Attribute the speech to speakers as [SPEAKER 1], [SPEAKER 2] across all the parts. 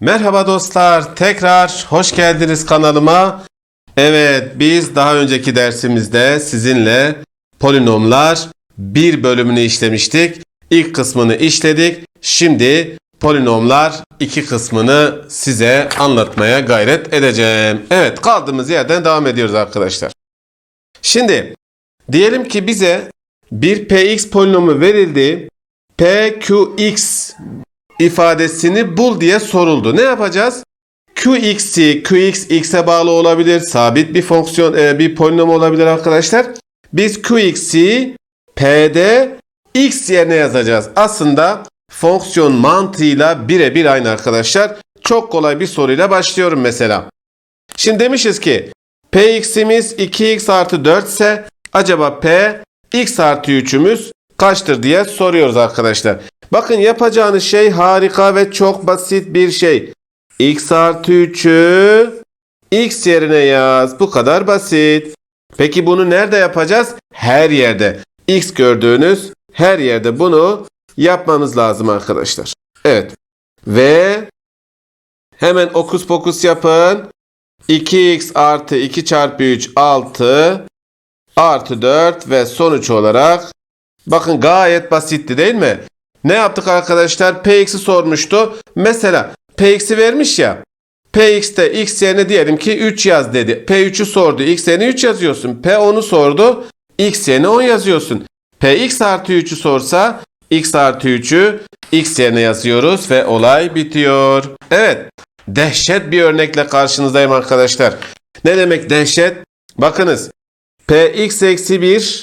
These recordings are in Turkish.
[SPEAKER 1] Merhaba dostlar, tekrar hoş geldiniz kanalıma. Evet, biz daha önceki dersimizde sizinle polinomlar bir bölümünü işlemiştik. İlk kısmını işledik. Şimdi polinomlar iki kısmını size anlatmaya gayret edeceğim. Evet, kaldığımız yerden devam ediyoruz arkadaşlar. Şimdi diyelim ki bize bir px polinomu verildi. pqx ifadesini bul diye soruldu. Ne yapacağız? Qx'i, Qx x'e bağlı olabilir. Sabit bir fonksiyon, e, bir polinom olabilir arkadaşlar. Biz Qx'i P'de x yerine yazacağız. Aslında fonksiyon mantığıyla birebir aynı arkadaşlar. Çok kolay bir soruyla başlıyorum mesela. Şimdi demişiz ki Px'imiz 2x artı 4 ise acaba P x artı 3'ümüz kaçtır diye soruyoruz arkadaşlar. Bakın yapacağınız şey harika ve çok basit bir şey. x artı 3'ü x yerine yaz. Bu kadar basit. Peki bunu nerede yapacağız? Her yerde. x gördüğünüz her yerde bunu yapmamız lazım arkadaşlar. Evet. Ve hemen okus pokus yapın. 2x artı 2 çarpı 3 6 artı 4 ve sonuç olarak bakın gayet basitti değil mi? Ne yaptık arkadaşlar? Px'i sormuştu. Mesela Px'i vermiş ya. Px'te x yerine diyelim ki 3 yaz dedi. P3'ü sordu. X yerine 3 yazıyorsun. P10'u sordu. X yerine 10 yazıyorsun. Px artı 3'ü sorsa x artı 3'ü x yerine yazıyoruz ve olay bitiyor. Evet. Dehşet bir örnekle karşınızdayım arkadaşlar. Ne demek dehşet? Bakınız. Px eksi 1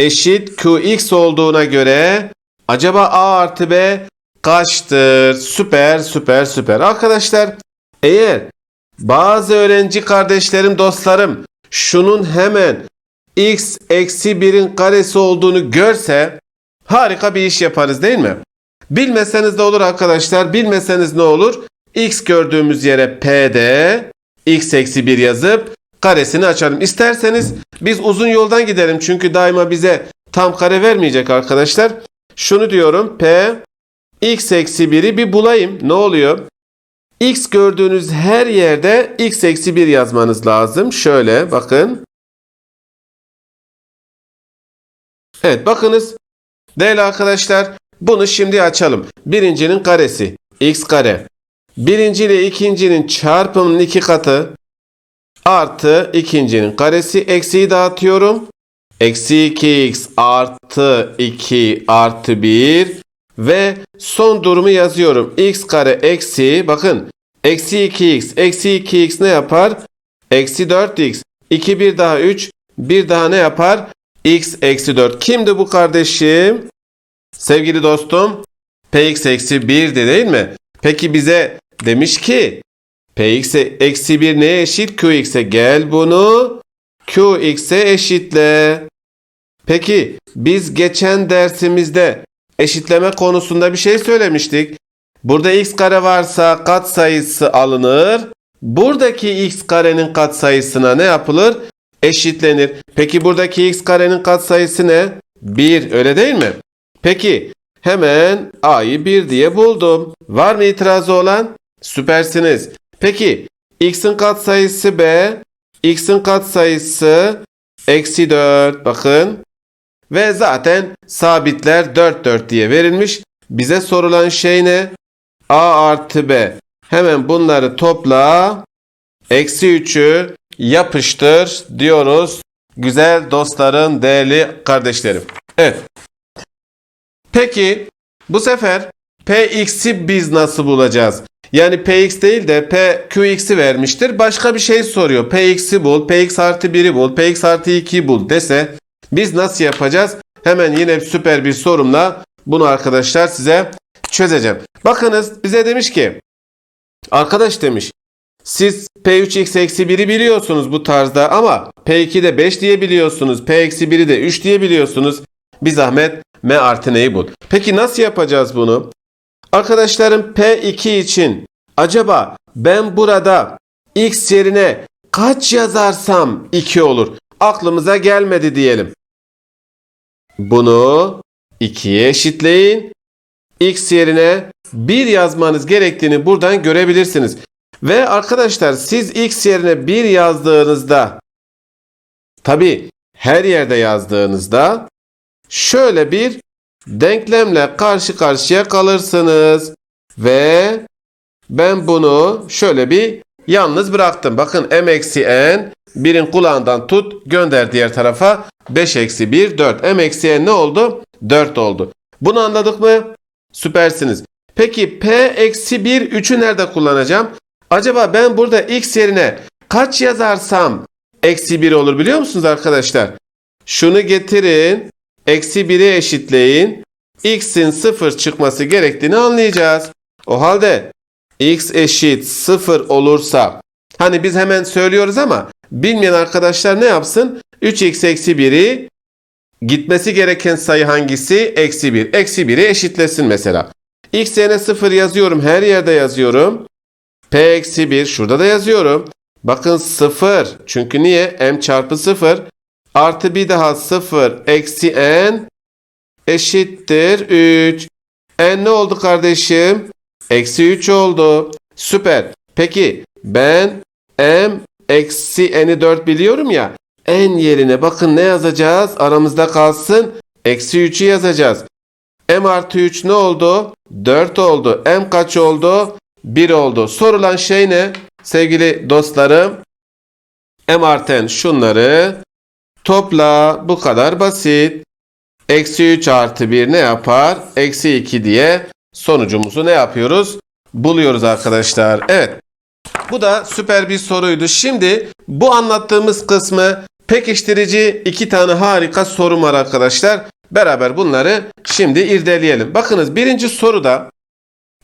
[SPEAKER 1] eşit Qx olduğuna göre acaba A artı B kaçtır? Süper süper süper. Arkadaşlar eğer bazı öğrenci kardeşlerim dostlarım şunun hemen x eksi 1'in karesi olduğunu görse harika bir iş yaparız değil mi? Bilmeseniz de olur arkadaşlar. Bilmeseniz ne olur? x gördüğümüz yere p'de x eksi 1 yazıp karesini açalım. İsterseniz biz uzun yoldan gidelim. Çünkü daima bize tam kare vermeyecek arkadaşlar. Şunu diyorum. P x eksi 1'i bir bulayım. Ne oluyor? X gördüğünüz her yerde x eksi 1 yazmanız lazım. Şöyle bakın. Evet bakınız. Değerli arkadaşlar bunu şimdi açalım. Birincinin karesi x kare. Birinci ile ikincinin çarpımının iki katı artı ikincinin karesi eksiği dağıtıyorum. Eksi 2x artı 2 artı 1 ve son durumu yazıyorum. x kare eksi bakın eksi 2x eksi 2x ne yapar? Eksi 4x 2 bir daha 3 bir daha ne yapar? x eksi 4. Kimdi bu kardeşim? Sevgili dostum px eksi 1'di değil mi? Peki bize demiş ki px eksi 1 neye eşit? qx'e gel bunu qx'e eşitle. Peki biz geçen dersimizde eşitleme konusunda bir şey söylemiştik. Burada x kare varsa kat sayısı alınır. Buradaki x karenin kat sayısına ne yapılır? Eşitlenir. Peki buradaki x karenin kat sayısı ne? 1 öyle değil mi? Peki hemen a'yı 1 diye buldum. Var mı itirazı olan? Süpersiniz. Peki x'in kat sayısı b, x'in kat sayısı eksi 4 bakın. Ve zaten sabitler 4 4 diye verilmiş. Bize sorulan şey ne? a artı b. Hemen bunları topla. Eksi 3'ü yapıştır diyoruz. Güzel dostların, değerli kardeşlerim. Evet. Peki bu sefer Px'i biz nasıl bulacağız? Yani Px değil de P Qx'i vermiştir. Başka bir şey soruyor. Px'i bul, Px artı 1'i bul, Px artı 2'yi bul dese biz nasıl yapacağız? Hemen yine süper bir sorumla bunu arkadaşlar size çözeceğim. Bakınız bize demiş ki arkadaş demiş siz P3x eksi 1'i biliyorsunuz bu tarzda ama P2'de 5 diyebiliyorsunuz. P eksi 1'i de 3 diyebiliyorsunuz. Bir zahmet M artı neyi bul. Peki nasıl yapacağız bunu? Arkadaşlarım P2 için acaba ben burada x yerine kaç yazarsam 2 olur? Aklımıza gelmedi diyelim. Bunu 2'ye eşitleyin. x yerine 1 yazmanız gerektiğini buradan görebilirsiniz. Ve arkadaşlar siz x yerine 1 yazdığınızda tabi her yerde yazdığınızda şöyle bir denklemle karşı karşıya kalırsınız. Ve ben bunu şöyle bir yalnız bıraktım. Bakın m eksi n birin kulağından tut gönder diğer tarafa 5 eksi 1 4. m eksi n ne oldu? 4 oldu. Bunu anladık mı? Süpersiniz. Peki p eksi 1 3'ü nerede kullanacağım? Acaba ben burada x yerine kaç yazarsam eksi 1 olur biliyor musunuz arkadaşlar? Şunu getirin. Eksi 1'e eşitleyin. x'in 0 çıkması gerektiğini anlayacağız. O halde x eşit 0 olursa hani biz hemen söylüyoruz ama bilmeyen arkadaşlar ne yapsın? 3x eksi 1'i gitmesi gereken sayı hangisi? Eksi 1. Eksi 1'i eşitlesin mesela. x yerine 0 yazıyorum. Her yerde yazıyorum. p eksi 1 şurada da yazıyorum. Bakın 0. Çünkü niye? m çarpı 0 artı bir daha 0 eksi n eşittir 3. n ne oldu kardeşim? Eksi 3 oldu. Süper. Peki ben m eksi n'i 4 biliyorum ya. n yerine bakın ne yazacağız? Aramızda kalsın. Eksi 3'ü yazacağız. m artı 3 ne oldu? 4 oldu. m kaç oldu? 1 oldu. Sorulan şey ne? Sevgili dostlarım. m artı n şunları topla. Bu kadar basit. Eksi 3 artı 1 ne yapar? Eksi 2 diye sonucumuzu ne yapıyoruz? Buluyoruz arkadaşlar. Evet. Bu da süper bir soruydu. Şimdi bu anlattığımız kısmı pekiştirici iki tane harika sorum var arkadaşlar. Beraber bunları şimdi irdeleyelim. Bakınız birinci soruda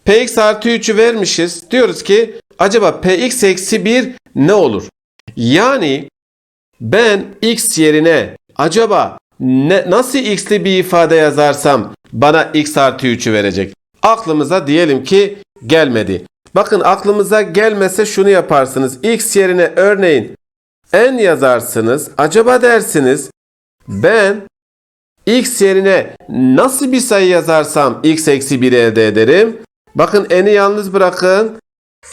[SPEAKER 1] px artı 3'ü vermişiz. Diyoruz ki acaba px eksi 1 ne olur? Yani ben x yerine acaba ne, nasıl x'li bir ifade yazarsam bana x artı 3'ü verecek. Aklımıza diyelim ki gelmedi. Bakın aklımıza gelmese şunu yaparsınız. x yerine örneğin n yazarsınız. Acaba dersiniz ben x yerine nasıl bir sayı yazarsam x eksi 1 elde ederim. Bakın n'i yalnız bırakın.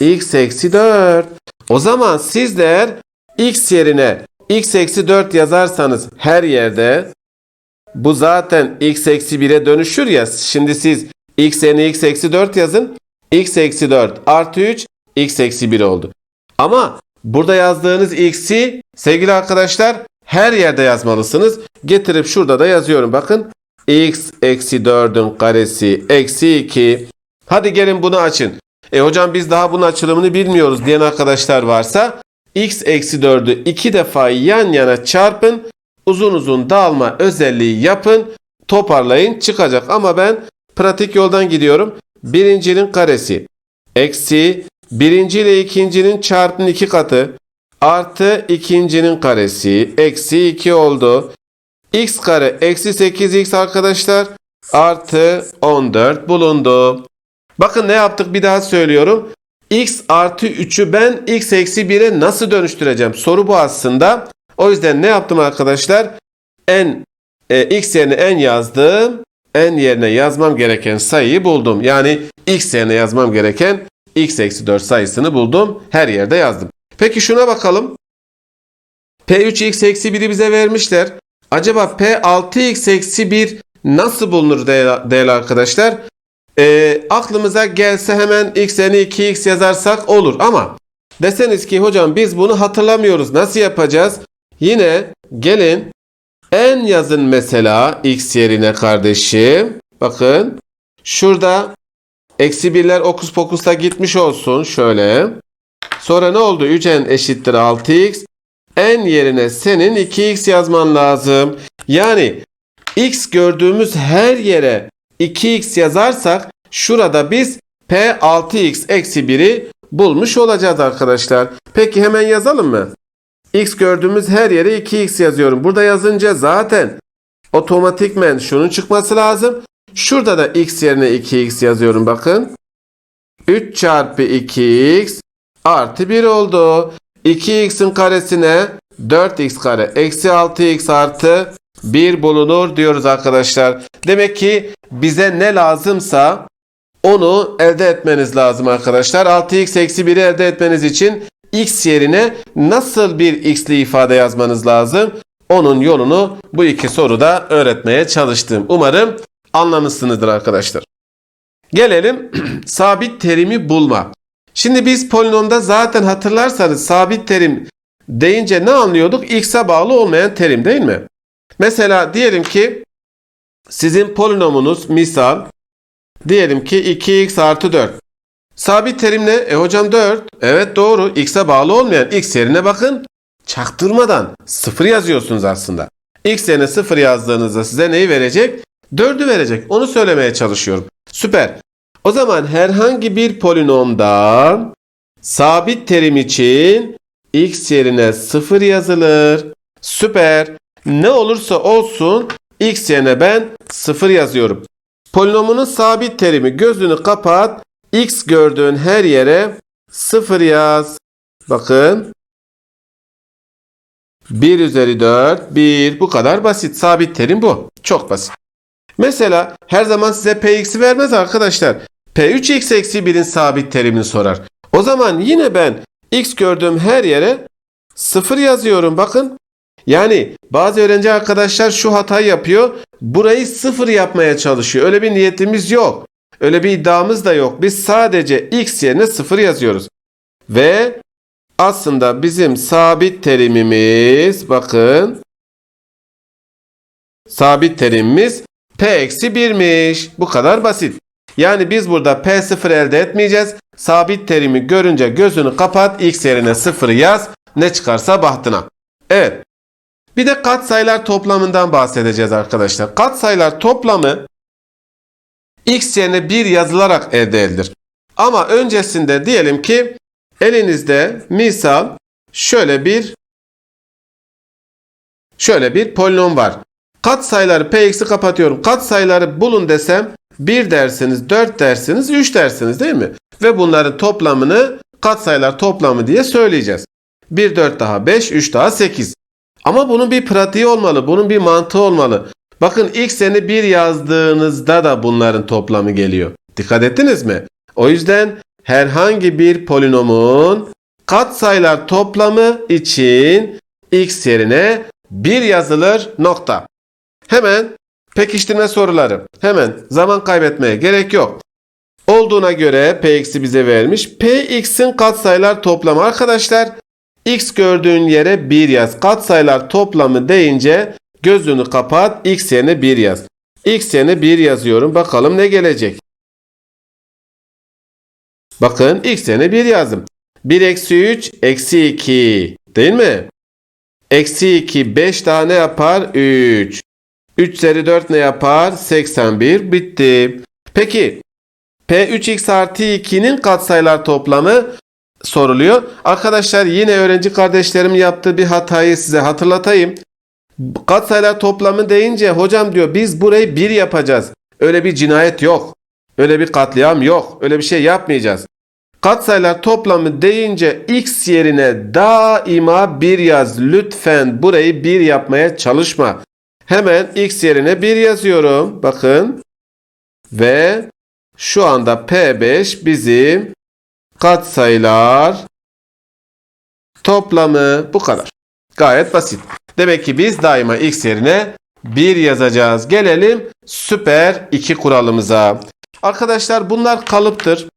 [SPEAKER 1] x eksi 4. O zaman sizler x yerine x eksi 4 yazarsanız her yerde bu zaten x eksi 1'e dönüşür ya. Şimdi siz x yerine x eksi 4 yazın. x eksi 4 artı 3 x eksi 1 oldu. Ama burada yazdığınız x'i sevgili arkadaşlar her yerde yazmalısınız. Getirip şurada da yazıyorum. Bakın x eksi 4'ün karesi eksi 2. Hadi gelin bunu açın. E hocam biz daha bunun açılımını bilmiyoruz diyen arkadaşlar varsa x eksi 4'ü 2 defa yan yana çarpın. Uzun uzun dağılma özelliği yapın. Toparlayın çıkacak. Ama ben pratik yoldan gidiyorum. Birincinin karesi eksi birinci ile ikincinin çarpının iki katı artı ikincinin karesi eksi 2 oldu. x kare eksi 8x arkadaşlar artı 14 bulundu. Bakın ne yaptık bir daha söylüyorum. X artı 3'ü ben x eksi 1'e nasıl dönüştüreceğim? Soru bu aslında. O yüzden ne yaptım arkadaşlar? n e, x yerine n yazdım. n yerine yazmam gereken sayıyı buldum. Yani x yerine yazmam gereken x eksi 4 sayısını buldum. Her yerde yazdım. Peki şuna bakalım. P3x eksi 1'i bize vermişler. Acaba P6x eksi 1 nasıl bulunur değerli arkadaşlar? E, aklımıza gelse hemen x yerine 2x yazarsak olur ama deseniz ki hocam biz bunu hatırlamıyoruz. Nasıl yapacağız? Yine gelin n yazın mesela x yerine kardeşim. Bakın şurada eksi birler okus pokusta gitmiş olsun şöyle. Sonra ne oldu? 3n eşittir 6x. n yerine senin 2x yazman lazım. Yani x gördüğümüz her yere 2x yazarsak şurada biz p6x eksi 1'i bulmuş olacağız arkadaşlar. Peki hemen yazalım mı? x gördüğümüz her yere 2x yazıyorum. Burada yazınca zaten otomatikmen şunun çıkması lazım. Şurada da x yerine 2x yazıyorum bakın. 3 çarpı 2x artı 1 oldu. 2x'in karesine 4x kare eksi 6x artı 1 bulunur diyoruz arkadaşlar. Demek ki bize ne lazımsa Onu elde etmeniz lazım arkadaşlar. 6x eksi 1'i elde etmeniz için x yerine nasıl bir x'li ifade yazmanız lazım? Onun yolunu bu iki soruda öğretmeye çalıştım. Umarım anlamışsınızdır arkadaşlar. Gelelim sabit terimi bulma. Şimdi biz polinomda zaten hatırlarsanız sabit terim deyince ne anlıyorduk? X'e bağlı olmayan terim değil mi? Mesela diyelim ki sizin polinomunuz misal diyelim ki 2x artı 4. Sabit terim ne? E hocam 4. Evet doğru. X'e bağlı olmayan x yerine bakın. Çaktırmadan 0 yazıyorsunuz aslında. X yerine 0 yazdığınızda size neyi verecek? 4'ü verecek. Onu söylemeye çalışıyorum. Süper. O zaman herhangi bir polinomda sabit terim için x yerine 0 yazılır. Süper. Ne olursa olsun x yerine ben 0 yazıyorum. Polinomunun sabit terimi gözünü kapat. X gördüğün her yere 0 yaz. Bakın. 1 üzeri 4, 1. Bu kadar basit. Sabit terim bu. Çok basit. Mesela her zaman size Px'i vermez arkadaşlar. P3x eksi 1'in sabit terimini sorar. O zaman yine ben x gördüğüm her yere 0 yazıyorum. Bakın. Yani bazı öğrenci arkadaşlar şu hatayı yapıyor. Burayı 0 yapmaya çalışıyor. Öyle bir niyetimiz yok. Öyle bir iddiamız da yok. Biz sadece x yerine 0 yazıyoruz. Ve aslında bizim sabit terimimiz bakın sabit terimimiz p eksi 1'miş. Bu kadar basit. Yani biz burada p0 elde etmeyeceğiz. Sabit terimi görünce gözünü kapat x yerine 0 yaz. Ne çıkarsa bahtına. Evet. Bir de katsayılar toplamından bahsedeceğiz arkadaşlar. Katsayılar toplamı x yerine 1 yazılarak elde edilir. Ama öncesinde diyelim ki elinizde misal şöyle bir şöyle bir polinom var. Katsayıları px'i kapatıyorum. Katsayıları bulun desem 1 dersiniz, 4 dersiniz, 3 dersiniz değil mi? Ve bunların toplamını katsayılar toplamı diye söyleyeceğiz. 1 4 daha 5, 3 daha 8. Ama bunun bir pratiği olmalı, bunun bir mantığı olmalı. Bakın ilk seni 1 yazdığınızda da bunların toplamı geliyor. Dikkat ettiniz mi? O yüzden herhangi bir polinomun katsayılar toplamı için x yerine 1 yazılır nokta. Hemen pekiştirme soruları. Hemen zaman kaybetmeye gerek yok. Olduğuna göre px'i bize vermiş. px'in katsayılar toplamı arkadaşlar. X gördüğün yere 1 yaz. Katsayılar toplamı deyince gözünü kapat. x yerine 1 yaz. x yerine 1 yazıyorum. Bakalım ne gelecek. Bakın x yerine 1 yazdım. 1 eksi 3 eksi 2 değil mi? Eksi 2 5 daha ne yapar? 3. 3 üzeri 4 ne yapar? 81. Bitti. Peki P3x artı 2'nin katsayılar toplamı soruluyor. Arkadaşlar yine öğrenci kardeşlerim yaptığı bir hatayı size hatırlatayım. Katsayılar toplamı deyince hocam diyor biz burayı 1 yapacağız. Öyle bir cinayet yok. Öyle bir katliam yok. Öyle bir şey yapmayacağız. Katsayılar toplamı deyince x yerine daima 1 yaz. Lütfen burayı 1 yapmaya çalışma. Hemen x yerine 1 yazıyorum. Bakın. Ve şu anda P5 bizim katsayılar toplamı bu kadar. Gayet basit. Demek ki biz daima x yerine 1 yazacağız. Gelelim süper 2 kuralımıza. Arkadaşlar bunlar kalıptır.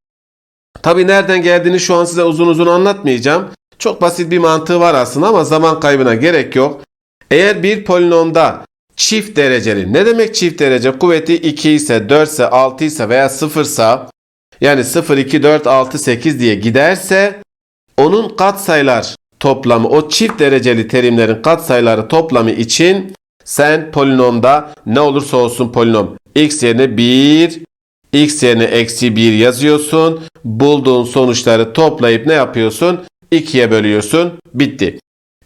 [SPEAKER 1] Tabi nereden geldiğini şu an size uzun uzun anlatmayacağım. Çok basit bir mantığı var aslında ama zaman kaybına gerek yok. Eğer bir polinomda çift dereceli ne demek çift derece? Kuvveti 2 ise 4 ise 6 ise veya 0 ise yani 0, 2, 4, 6, 8 diye giderse onun katsayılar toplamı o çift dereceli terimlerin katsayıları toplamı için sen polinomda ne olursa olsun polinom x yerine 1 x yerine eksi 1 yazıyorsun. Bulduğun sonuçları toplayıp ne yapıyorsun? 2'ye bölüyorsun. Bitti.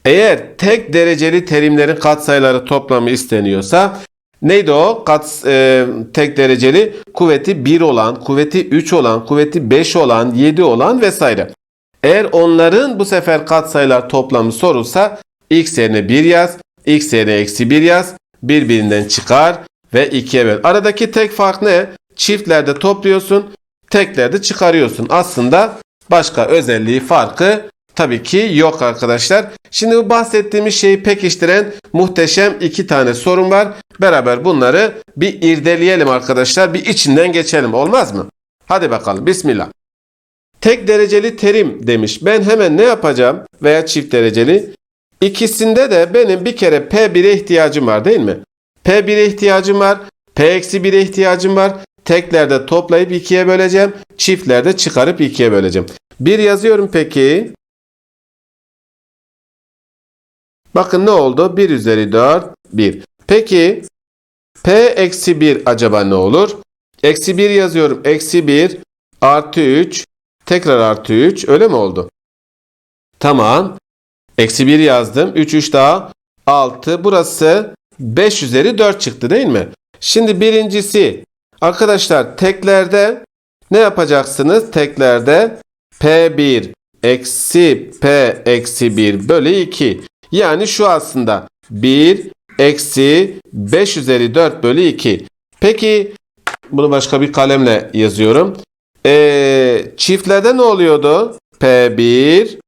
[SPEAKER 1] Eğer tek dereceli terimlerin katsayıları toplamı isteniyorsa neydi o? Kat, e, tek dereceli kuvveti 1 olan, kuvveti 3 olan, kuvveti 5 olan, 7 olan vesaire. Eğer onların bu sefer katsayılar toplamı sorulsa x yerine 1 yaz, x yerine eksi 1 yaz, birbirinden çıkar ve 2'ye böl. Aradaki tek fark ne? Çiftlerde topluyorsun. teklerde çıkarıyorsun. Aslında başka özelliği farkı tabii ki yok arkadaşlar. Şimdi bu bahsettiğimiz şeyi pekiştiren muhteşem iki tane sorun var. Beraber bunları bir irdeleyelim arkadaşlar. Bir içinden geçelim olmaz mı? Hadi bakalım bismillah. Tek dereceli terim demiş. Ben hemen ne yapacağım veya çift dereceli? İkisinde de benim bir kere P1'e ihtiyacım var değil mi? P1'e ihtiyacım var. P-1'e ihtiyacım var. Teklerde toplayıp ikiye böleceğim. Çiftlerde çıkarıp ikiye böleceğim. Bir yazıyorum peki. Bakın ne oldu? 1 üzeri 4, 1. Peki P eksi 1 acaba ne olur? Eksi 1 yazıyorum. Eksi 1 artı 3 tekrar artı 3 öyle mi oldu? Tamam. Eksi 1 yazdım. 3 3 daha 6. Burası 5 üzeri 4 çıktı değil mi? Şimdi birincisi arkadaşlar teklerde ne yapacaksınız? Teklerde P1 eksi P eksi 1 bölü 2. Yani şu aslında 1 eksi 5 üzeri 4 bölü 2. Peki bunu başka bir kalemle yazıyorum. Ee, çiftlerde ne oluyordu? P1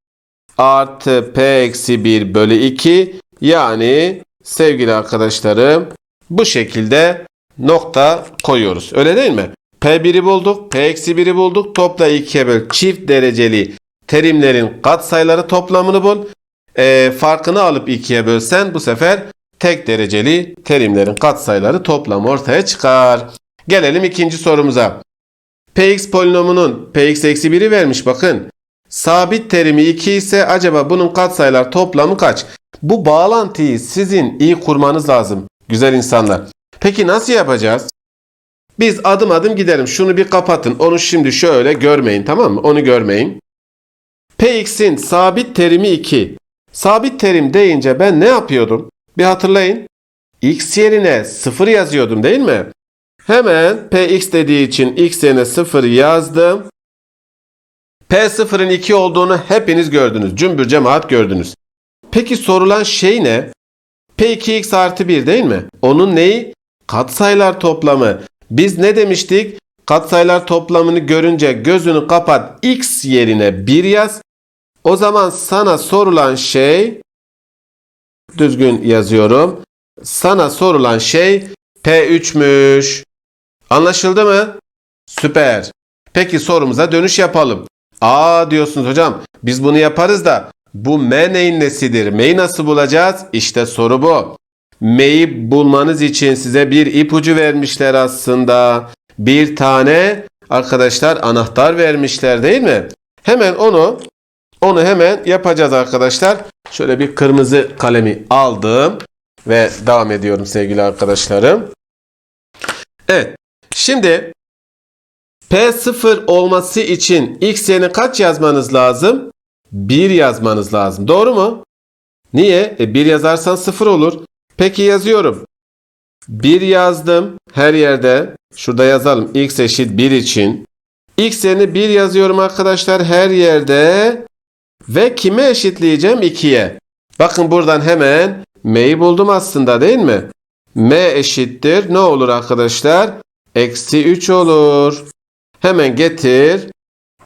[SPEAKER 1] artı P eksi 1 bölü 2. Yani sevgili arkadaşlarım bu şekilde nokta koyuyoruz. Öyle değil mi? P1'i bulduk. P eksi 1'i bulduk. Topla 2'ye böl. Çift dereceli terimlerin katsayıları toplamını bul. Ee, farkını alıp 2'ye bölsen bu sefer tek dereceli terimlerin katsayıları toplamı ortaya çıkar. Gelelim ikinci sorumuza. Px polinomunun Px eksi 1'i vermiş bakın. Sabit terimi 2 ise acaba bunun katsayılar toplamı kaç? Bu bağlantıyı sizin iyi kurmanız lazım güzel insanlar. Peki nasıl yapacağız? Biz adım adım gidelim. Şunu bir kapatın. Onu şimdi şöyle görmeyin tamam mı? Onu görmeyin. Px'in sabit terimi 2. Sabit terim deyince ben ne yapıyordum? Bir hatırlayın. X yerine 0 yazıyordum değil mi? Hemen Px dediği için x yerine 0 yazdım. P0'ın 2 olduğunu hepiniz gördünüz. Cümbür cemaat gördünüz. Peki sorulan şey ne? P2x artı 1 değil mi? Onun neyi? Katsayılar toplamı. Biz ne demiştik? Katsayılar toplamını görünce gözünü kapat x yerine 1 yaz. O zaman sana sorulan şey düzgün yazıyorum. Sana sorulan şey P3'müş. Anlaşıldı mı? Süper. Peki sorumuza dönüş yapalım. Aa diyorsunuz hocam biz bunu yaparız da bu M neyin nesidir? M'yi nasıl bulacağız? İşte soru bu. M'yi bulmanız için size bir ipucu vermişler aslında. Bir tane arkadaşlar anahtar vermişler değil mi? Hemen onu onu hemen yapacağız arkadaşlar. Şöyle bir kırmızı kalemi aldım ve devam ediyorum sevgili arkadaşlarım. Evet. Şimdi P0 olması için x yerine kaç yazmanız lazım? 1 yazmanız lazım. Doğru mu? Niye? E 1 yazarsan 0 olur. Peki yazıyorum. 1 yazdım her yerde. Şurada yazalım. x eşit 1 için. x yerine 1 yazıyorum arkadaşlar her yerde. Ve kime eşitleyeceğim? 2'ye. Bakın buradan hemen m'yi buldum aslında değil mi? m eşittir. Ne olur arkadaşlar? Eksi 3 olur. Hemen getir.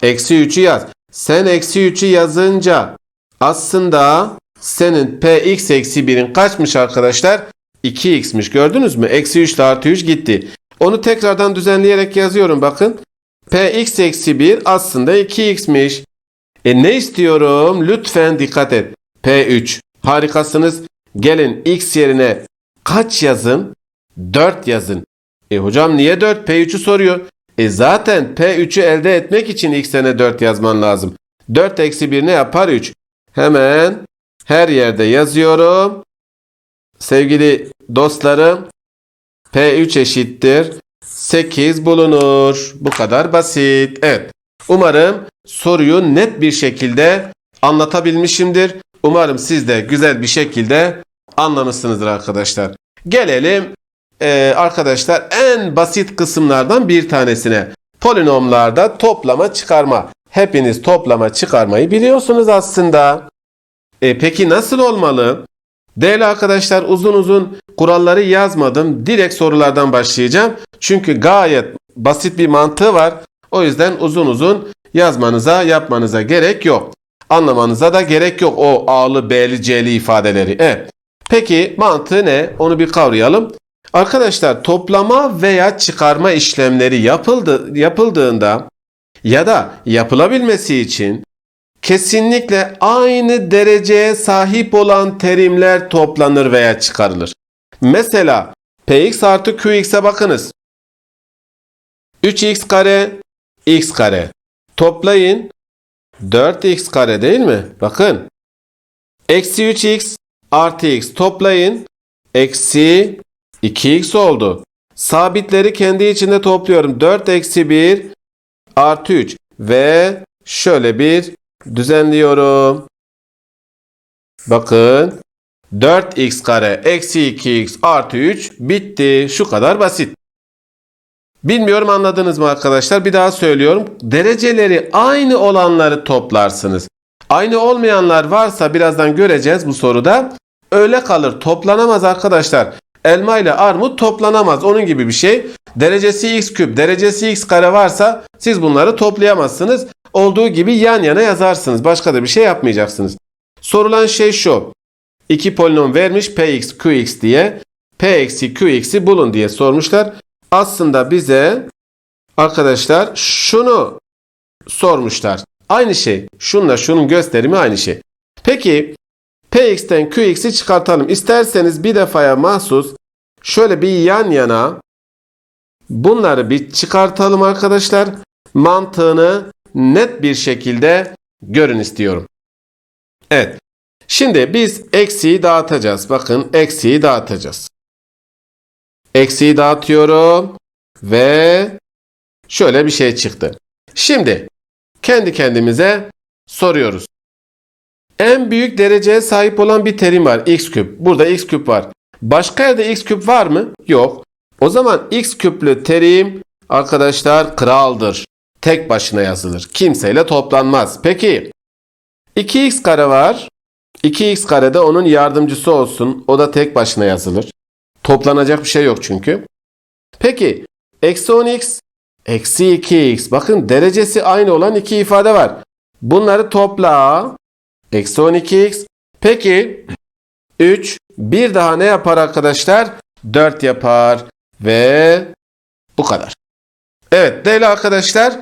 [SPEAKER 1] Eksi 3'ü yaz. Sen eksi 3'ü yazınca aslında senin px eksi 1'in kaçmış arkadaşlar? 2x'miş gördünüz mü? Eksi 3 ile artı 3 gitti. Onu tekrardan düzenleyerek yazıyorum bakın. px eksi 1 aslında 2x'miş. E ne istiyorum? Lütfen dikkat et. P3. Harikasınız. Gelin x yerine kaç yazın? 4 yazın. E hocam niye 4? P3'ü soruyor. E zaten P3'ü elde etmek için x yerine 4 yazman lazım. 4 eksi 1 ne yapar? 3. Hemen her yerde yazıyorum. Sevgili dostlarım P3 eşittir 8 bulunur. Bu kadar basit. Evet. Umarım soruyu net bir şekilde anlatabilmişimdir. Umarım siz de güzel bir şekilde anlamışsınızdır arkadaşlar. Gelelim e, arkadaşlar en basit kısımlardan bir tanesine. Polinomlarda toplama çıkarma. Hepiniz toplama çıkarmayı biliyorsunuz aslında. E, peki nasıl olmalı? Değerli arkadaşlar uzun uzun kuralları yazmadım. Direkt sorulardan başlayacağım. Çünkü gayet basit bir mantığı var. O yüzden uzun uzun yazmanıza, yapmanıza gerek yok. Anlamanıza da gerek yok o A'lı, B'li, C'li ifadeleri. Evet. Peki mantığı ne? Onu bir kavrayalım. Arkadaşlar toplama veya çıkarma işlemleri yapıldı, yapıldığında ya da yapılabilmesi için kesinlikle aynı dereceye sahip olan terimler toplanır veya çıkarılır. Mesela px artı qx'e bakınız. 3x kare x kare. Toplayın 4x kare değil mi? Bakın. Eksi 3x artı x toplayın. Eksi 2x oldu. Sabitleri kendi içinde topluyorum. 4 eksi 1 artı 3 ve şöyle bir düzenliyorum. Bakın 4x kare eksi 2x artı 3 bitti. Şu kadar basit. Bilmiyorum anladınız mı arkadaşlar? Bir daha söylüyorum. Dereceleri aynı olanları toplarsınız. Aynı olmayanlar varsa birazdan göreceğiz bu soruda. Öyle kalır. Toplanamaz arkadaşlar. Elma ile armut toplanamaz. Onun gibi bir şey. Derecesi x küp, derecesi x kare varsa siz bunları toplayamazsınız. Olduğu gibi yan yana yazarsınız. Başka da bir şey yapmayacaksınız. Sorulan şey şu. İki polinom vermiş px, qx diye. p eksi qx'i bulun diye sormuşlar. Aslında bize arkadaşlar şunu sormuşlar. Aynı şey. Şunla şunun gösterimi aynı şey. Peki px'ten qx'i çıkartalım. İsterseniz bir defaya mahsus şöyle bir yan yana bunları bir çıkartalım arkadaşlar. Mantığını net bir şekilde görün istiyorum. Evet. Şimdi biz eksiği dağıtacağız. Bakın eksiği dağıtacağız. Eksiği dağıtıyorum ve şöyle bir şey çıktı. Şimdi kendi kendimize soruyoruz. En büyük dereceye sahip olan bir terim var. X küp. Burada x küp var. Başka yerde x küp var mı? Yok. O zaman x küplü terim arkadaşlar kraldır. Tek başına yazılır. Kimseyle toplanmaz. Peki 2x kare var. 2x kare de onun yardımcısı olsun. O da tek başına yazılır. Toplanacak bir şey yok çünkü. Peki eksi 10x eksi 2x. Bakın derecesi aynı olan iki ifade var. Bunları topla. Eksi 12x. Peki 3 bir daha ne yapar arkadaşlar? 4 yapar. Ve bu kadar. Evet değerli arkadaşlar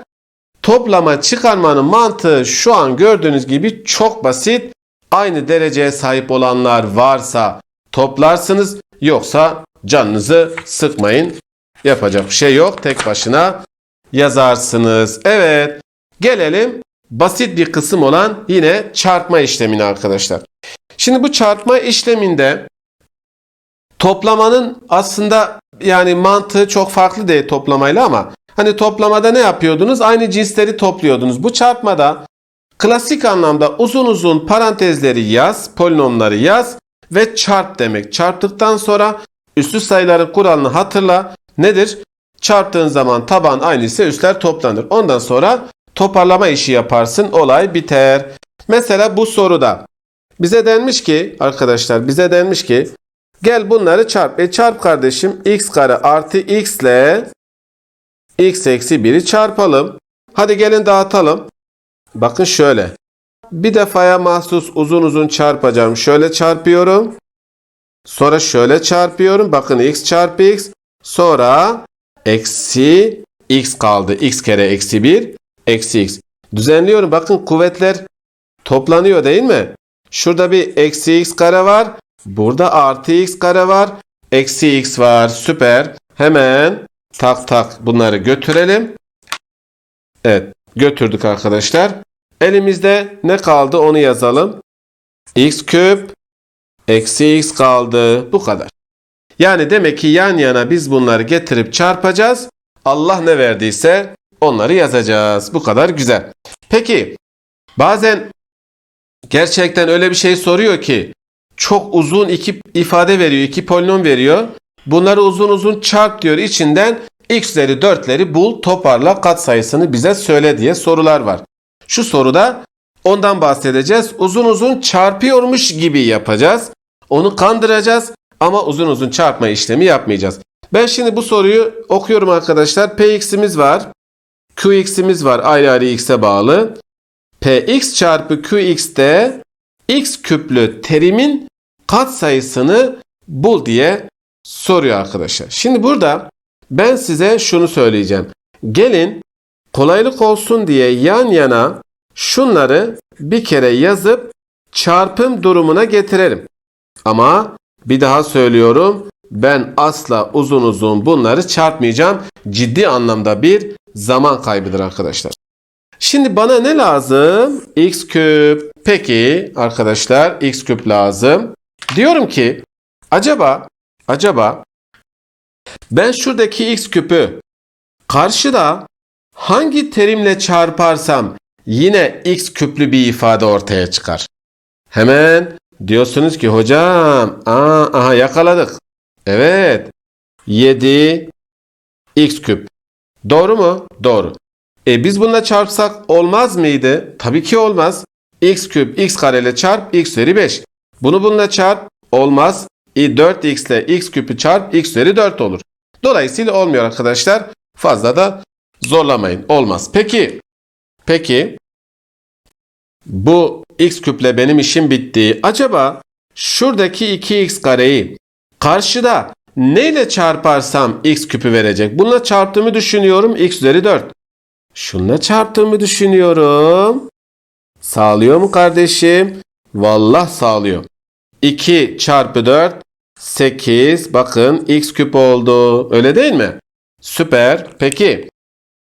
[SPEAKER 1] toplama çıkarmanın mantığı şu an gördüğünüz gibi çok basit. Aynı dereceye sahip olanlar varsa toplarsınız. Yoksa canınızı sıkmayın. Yapacak bir şey yok. Tek başına yazarsınız. Evet. Gelelim basit bir kısım olan yine çarpma işlemine arkadaşlar. Şimdi bu çarpma işleminde toplamanın aslında yani mantığı çok farklı değil toplamayla ama hani toplamada ne yapıyordunuz? Aynı cinsleri topluyordunuz. Bu çarpmada klasik anlamda uzun uzun parantezleri yaz, polinomları yaz ve çarp demek. Çarptıktan sonra üslü sayıları kuralını hatırla. Nedir? Çarptığın zaman taban aynı ise üstler toplanır. Ondan sonra toparlama işi yaparsın. Olay biter. Mesela bu soruda bize denmiş ki arkadaşlar bize denmiş ki gel bunları çarp. E çarp kardeşim x kare artı x ile x eksi 1'i çarpalım. Hadi gelin dağıtalım. Bakın şöyle. Bir defaya mahsus uzun uzun çarpacağım. Şöyle çarpıyorum. Sonra şöyle çarpıyorum. Bakın x çarpı x. Sonra eksi x kaldı. x kere eksi 1 eksi x. Düzenliyorum. Bakın kuvvetler toplanıyor değil mi? Şurada bir eksi x kare var. Burada artı x kare var. Eksi x var. Süper. Hemen tak tak bunları götürelim. Evet götürdük arkadaşlar. Elimizde ne kaldı onu yazalım. x küp eksi x kaldı. Bu kadar. Yani demek ki yan yana biz bunları getirip çarpacağız. Allah ne verdiyse onları yazacağız. Bu kadar güzel. Peki bazen gerçekten öyle bir şey soruyor ki çok uzun iki ifade veriyor, iki polinom veriyor. Bunları uzun uzun çarp diyor içinden x'leri 4'leri bul toparla kat sayısını bize söyle diye sorular var. Şu soruda ondan bahsedeceğiz. Uzun uzun çarpıyormuş gibi yapacağız. Onu kandıracağız ama uzun uzun çarpma işlemi yapmayacağız. Ben şimdi bu soruyu okuyorum arkadaşlar. Px'imiz var. Qx'imiz var ayrı ayrı x'e bağlı. Px çarpı Qx de x küplü terimin katsayısını bul diye soruyor arkadaşlar. Şimdi burada ben size şunu söyleyeceğim. Gelin kolaylık olsun diye yan yana şunları bir kere yazıp çarpım durumuna getirelim. Ama bir daha söylüyorum ben asla uzun uzun bunları çarpmayacağım. Ciddi anlamda bir zaman kaybıdır arkadaşlar. Şimdi bana ne lazım? x küp. Peki arkadaşlar x küp lazım. Diyorum ki acaba acaba ben şuradaki x küpü karşıda hangi terimle çarparsam yine x küplü bir ifade ortaya çıkar. Hemen diyorsunuz ki hocam aa, aha yakaladık. Evet 7 x küp. Doğru mu? Doğru. E biz bununla çarpsak olmaz mıydı? Tabii ki olmaz. x küp x kare ile çarp x üzeri 5. Bunu bununla çarp olmaz. E 4x ile x küpü çarp x üzeri 4 olur. Dolayısıyla olmuyor arkadaşlar. Fazla da zorlamayın. Olmaz. Peki. Peki. Bu x küple benim işim bitti. Acaba şuradaki 2x kareyi karşıda neyle çarparsam x küpü verecek? Bununla çarptığımı düşünüyorum. x üzeri 4. Şununla çarptığımı düşünüyorum. Sağlıyor mu kardeşim? Vallah sağlıyor. 2 çarpı 4 8 bakın x küp oldu. Öyle değil mi? Süper. Peki.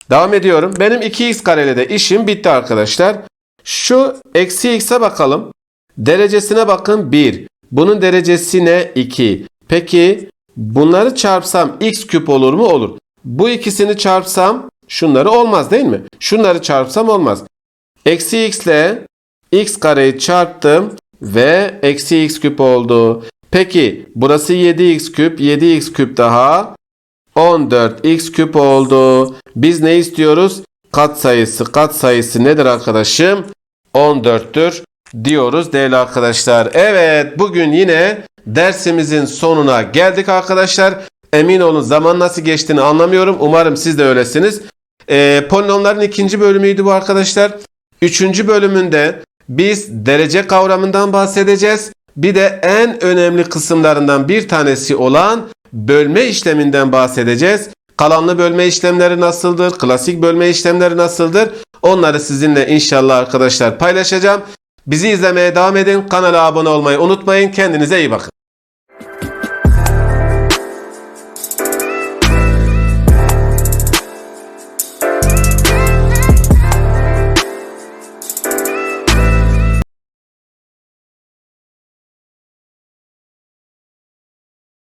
[SPEAKER 1] Devam ediyorum. Benim 2x kareli de işim bitti arkadaşlar. Şu eksi x'e bakalım. Derecesine bakın 1. Bunun derecesi ne? 2. Peki bunları çarpsam x küp olur mu? Olur. Bu ikisini çarpsam şunları olmaz değil mi? Şunları çarpsam olmaz. Eksi x ile x kareyi çarptım ve eksi x küp oldu. Peki burası 7x küp 7x küp daha 14x küp oldu. Biz ne istiyoruz? Kat sayısı kat sayısı nedir arkadaşım? 14'tür diyoruz değerli arkadaşlar. Evet bugün yine dersimizin sonuna geldik arkadaşlar. Emin olun zaman nasıl geçtiğini anlamıyorum. Umarım siz de öylesiniz. Ee, polinomların ikinci bölümüydü bu arkadaşlar. Üçüncü bölümünde biz derece kavramından bahsedeceğiz. Bir de en önemli kısımlarından bir tanesi olan bölme işleminden bahsedeceğiz. Kalanlı bölme işlemleri nasıldır? Klasik bölme işlemleri nasıldır? Onları sizinle inşallah arkadaşlar paylaşacağım. Bizi izlemeye devam edin. Kanala abone olmayı unutmayın. Kendinize iyi bakın.